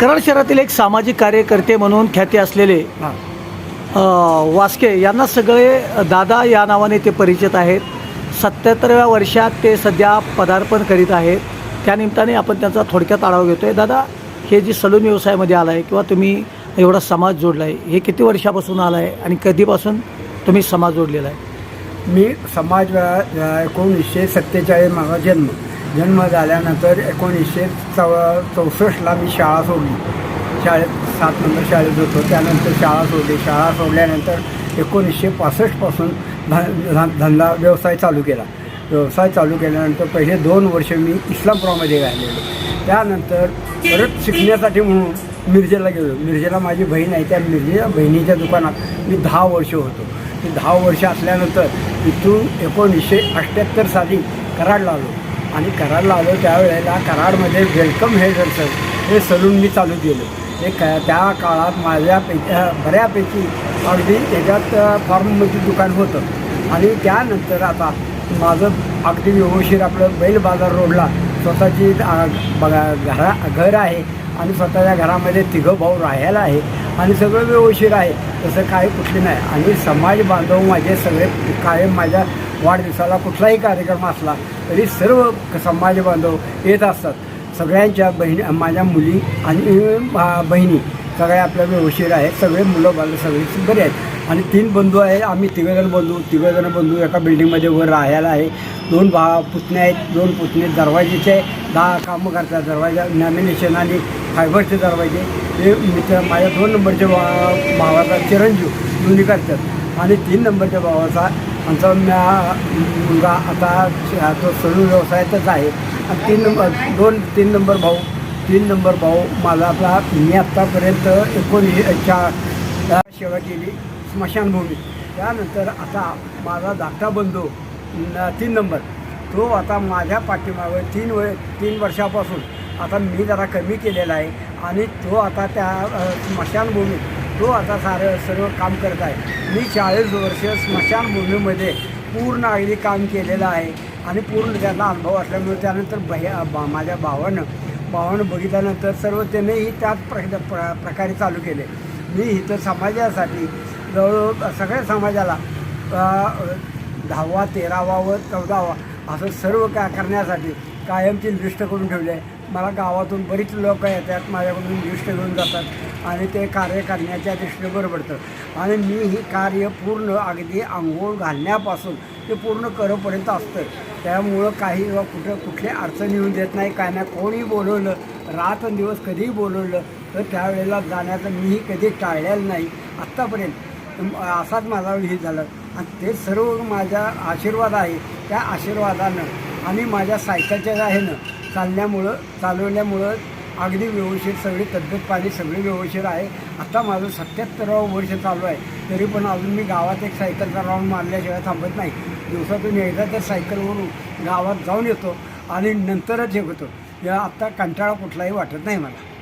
कराड शहरातील एक सामाजिक कार्यकर्ते म्हणून ख्याती असलेले वास्के यांना सगळे दादा या नावाने ते परिचित आहेत. सत्याहत्तरव्या वर्षात ते सध्या पदार्पण करीत आहेत. त्यानिमित्ताने आपण त्यांचा थोडक्यात आढावा घेतो आहे दादा हे जी सलून व्यवसायामध्ये आला आहे किंवा तुम्ही एवढा समाज जोडला आहे हे किती वर्षापासून आला आहे आणि कधीपासून तुम्ही समाज जोडलेला आहे? मी समाज एकोणीसशे सत्तेचाळीस माझा जन्म. जन्म झाल्यानंतर एकोणीसशे चौ चौसष्टला मी शाळा सोडली. शाळेत सात नंबर शाळेत होतो. त्यानंतर शाळा सोडली. शाळा सोडल्यानंतर एकोणीसशे पासष्टपासून ध धंदा व्यवसाय चालू केला. व्यवसाय चालू केल्यानंतर पहिले दोन वर्ष मी इस्लामपुरामध्ये राहिलेलो. त्यानंतर परत शिकण्यासाठी म्हणून मिरजेला गेलो. मिरजेला माझी बहीण आहे. त्या मिरजेच्या बहिणीच्या दुकानात मी दहा वर्ष होतो. ते दहा वर्ष असल्यानंतर इथून एकोणीसशे अठ्ठ्याहत्तर साली कराड लागलो आणि कराडला आलो त्यावेळेला कराडमध्ये वेलकम हेअर सर हे सलून मी चालू केलं. हे क त्या काळात माझ्यापैकी बऱ्यापैकी अगदी त्याच्यात फॉर्ममध्ये दुकान होतं. आणि त्यानंतर आता माझं अगदी व्यवशीर आपलं बैल बाजार रोडला स्वतःची बघा घरा घर आहे आणि स्वतःच्या घरामध्ये तिघं भाऊ राहायला आहे. आणि सगळं व्यवस्थित आहे. तसं काही कुठली नाही. आणि समाज बांधव माझे सगळे कायम माझ्या वाढदिवसाला कुठलाही कार्यक्रम असला तरी सर्व समाज बांधव येत असतात. सगळ्यांच्या बहिणी माझ्या मुली आणि बहिणी सगळे आपल्या व्यवस्थित आहेत. सगळे मुलं बाल सगळे बरे आहेत. आणि तीन बंधू आहे आम्ही तिघेजण बंधू तिघंजण बंधू एका बिल्डिंगमध्ये वर राहायला आहे. दोन भा पुतणे आहेत. दोन पुतणे दरवाजेचे दहा कामं करतात. दरवाजा नॅमिनेशन आणि फायबरचे दरवाजे. हे मित्र माझ्या दोन नंबरच्या भा भावाचा चिरंजीव दोन्ही करतात. आणि तीन नंबरच्या भावाचा आमचा म्या- मुलगा आता तो सलून व्यवसायातच आहे. आणि तीन नंबर दोन तीन नंबर भाऊ तीन नंबर भाऊ माझा आपला मी आत्तापर्यंत एकोणीसच्या सेवा केली स्मशानभूमी. त्यानंतर आता माझा धाकटा बंधू तीन नंबर. तो आता माझ्या पाठीमागं तीन वे तीन वर्षापासून आता मी जरा कमी केलेला आहे आणि तो आता त्या स्मशानभूमीत तो आता सारं सर्व काम करत आहे. मी चाळीस वर्ष स्मशानभूमीमध्ये पूर्ण अगदी काम केलेलं आहे आणि पूर्ण त्याचा अनुभव असल्यामुळे त्यानंतर भैया बा माझ्या भावानं पाहून बघितल्यानंतर सर्व त्यांनीही त्याच प्र प्र प्रकारे चालू केले. मी इथं समाजासाठी जवळजवळ सगळ्या समाजाला दहावा तेरावा व चौदावा असं सर्व का करण्यासाठी कायमची लिस्ट करून ठेवली आहे. मला गावातून बरीच लोक येतात माझ्याकडून लिस्ट घेऊन जातात आणि ते कार्य करण्याच्या दृष्टीने बरं आणि मी ही कार्य पूर्ण अगदी आंघोळ घालण्यापासून ते पूर्ण करोपर्यंत असतं त्यामुळं काही कुठं कुठली अडचण येऊन देत नाही. काय नाही कोणी बोलवलं रात दिवस कधीही बोलवलं तर त्यावेळेला जाण्याचं मीही कधी टाळलेलं नाही. आत्तापर्यंत असाच माझा हे झालं. आणि ते सर्व माझ्या आशीर्वाद आहे. त्या आशीर्वादानं आणि माझ्या सायकलच्या राहेनं चालण्यामुळं चालवल्यामुळं अगदी व्यवस्थित सगळी तब्येत पाणी सगळी व्यवस्थित आहे. आता माझं सत्याहत्तरावं वर्ष चालू आहे. तरी पण अजून मी गावात एक सायकलचा राऊंड मारल्याशिवाय थांबत नाही. दिवसातून एकदा तर सायकलवरून गावात जाऊन येतो आणि नंतरच हे होतो. या आत्ता कंटाळा कुठलाही वाटत नाही मला.